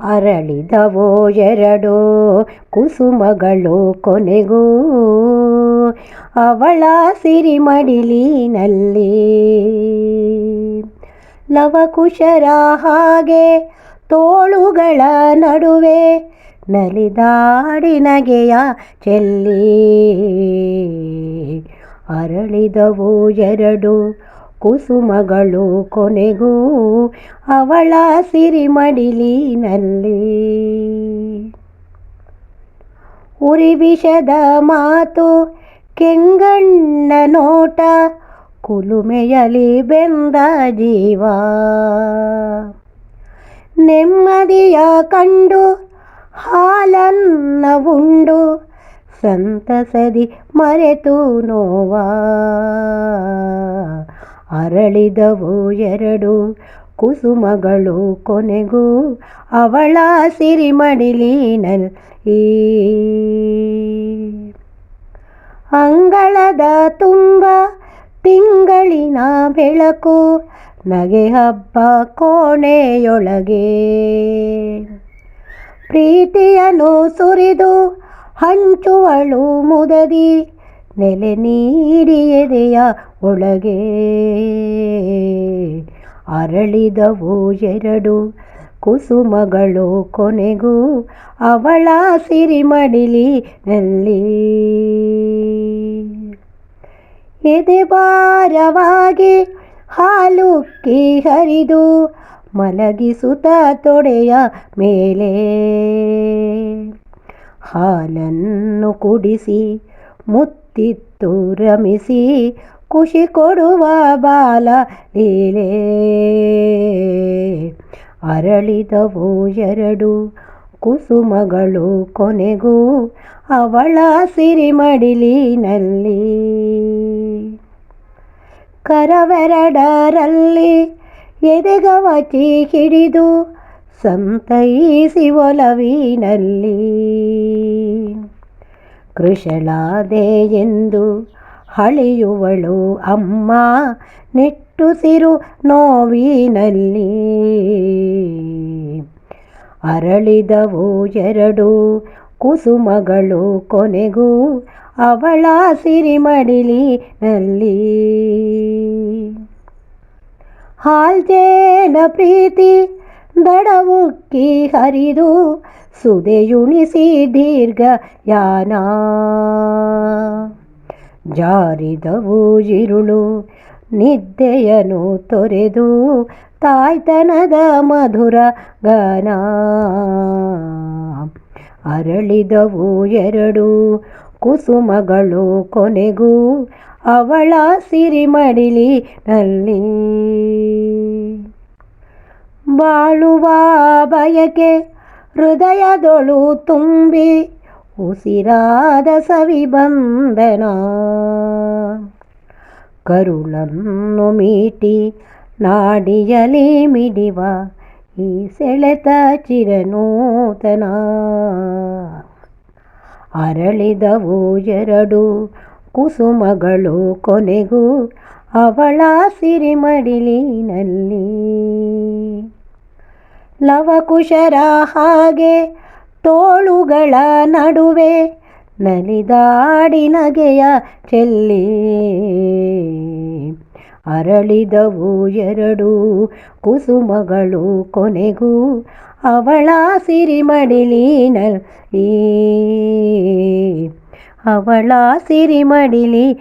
ಅರಳಿದವೋ ಎರಡೋ ಕುಸುಮಗಳು ಕೊನೆಗೂ. ಅವಳ ಸಿರಿಮಡಿಲಿನಲ್ಲಿ ಲವಕುಶರ ಹಾಗೆ ತೋಳುಗಳ ನಡುವೆ ನಲಿದಾಡಿ ನಗೆಯ ಚೆಲ್ಲಿ ಅರಳಿದವು ಎರಡು ಕುಸುಮಗಳು ಕೊನೆಗೂ ಅವಳ ಸಿರಿಮಡಿಲಿನಲ್ಲಿ. ಉರಿವಿಷದ ಮಾತು ಕೆಂಗಣ್ಣ ನೋಟ ಕುಲುಮೆಯಲಿ ಬೆಂದ ಜೀವ. ನೆಮ್ಮದಿಯ ಕಂಡು ಹಾಲನ್ನ ಉಂಡು ಸಂತಸದಿ ಮರೆತು ನೋವ. ಅರಳಿದವು ಎರಡು ಕುಸುಮಗಳು ಕೊನೆಗೂ, ಅವಳ ಸಿರಿಮಡಿಲಿನಲ್ಲಿ ಅಂಗಳದ ತುಂಬ ತಿಂಗಳಿನ ಬೆಳಕು, ನಗೆ ಹಬ್ಬ ಕೋಣೆಯೊಳಗೆ. ಪ್ರೀತಿಯನ್ನು ಸುರಿದು ಹಂಚುವಳು ಮುದದಿ ನೆಲೆ ನೀಡಿ ಎದೆಯ ಒಳಗೆ ಅರಳಿದವು ಎರಡು ಕುಸುಮಗಳು ಕೊನೆಗೂ ಅವಳ ಸಿರಿಮಡಿಲಿನಲ್ಲಿ ಎದೆ ಭಾರವಾಗಿ ಹಾಲುಕ್ಕಿ ಹರಿದು ಮಲಗಿಸುತ್ತ ತೊಡೆಯ ಮೇಲೆ ಹಾಲನ್ನು ಕುಡಿಸಿ ಮುತ್ತಿತ್ತು ರಮಿಸಿ ಖುಷಿ ಕೊಡುವ ಬಾಲ ಲೀಲೆ ಅರಳಿದವು ಎರಡು ಕುಸುಮಗಳು ಕೊನೆಗೂ ಅವಳ ಸಿರಿಮಡಿಲಿನಲ್ಲಿ. ಕರವೆರಡರಲ್ಲಿ ಎದೆಗವಚಿ ಹಿಡಿದು ಸಂತೈಸಿ ಒಲವಿನಲ್ಲಿ. ಕೃಶಳಾದೆ ಎಂದು ಹಳೆಯುವಳು ಅಮ್ಮ ನಿಟ್ಟುಸಿರು ನೋವಿನಲ್ಲಿ. ಅರಳಿದವು ಎರಡು ಕುಸುಮಗಳು ಕೊನೆಗೂ ಅವಳ ಸಿರಿಮಡಿಲಿನಲ್ಲಿ. ಹಾಲ್ಜೇನ ಪ್ರೀತಿ ದಡವುಕ್ಕಿ ಹರಿದು ಸುದೆಯುಣಿಸಿ ದೀರ್ಘ ಯಾನ ಜಾರಿದವು ಇರುಳು ನಿದ್ದೆಯನು ತೊರೆದು ತಾಯ್ತನದ ಮಧುರ ಗಾನ ಅರಳಿದವು ಎರಡು ಕುಸುಮಗಳು ಕೊನೆಗೂ ಅವಳ ಸಿರಿಮಡಿಲಿನಲ್ಲಿ. ಬಾಳುವ ಬಯಕೆ ಹೃದಯದೊಳು ತುಂಬಿ ಉಸಿರಾದ ಸವಿ ಬಂದನ? ಕರುಳನ್ನು ಮೀಟಿ ನಾಡಿಯಲಿ ಮಿಡಿವ ಈ ಸೆಳೆತ ಚಿರನೂತನ? ಅರಳಿದವು ಎರಡು ಕುಸುಮಗಳು ಕೊನೆಗೂ ಅವಳ ಸಿರಿಮಡಿಲಿನಲ್ಲಿ. ಲವಕುಶರ ಹಾಗೆ ತೋಳುಗಳ ನಡುವೆ ನಲಿದಾಡಿ ನಗೆಯ ಚೆಲ್ಲಿ ಅರಳಿದವು ಎರಡು ಕುಸುಮಗಳು ಕೊನೆಗೂ ಅವಳ ಸಿರಿಮಡಿಲಿನಲ್ಲಿ. ಅವಳ ಸಿರಿಮಡಿಲಿನಲ್ಲಿ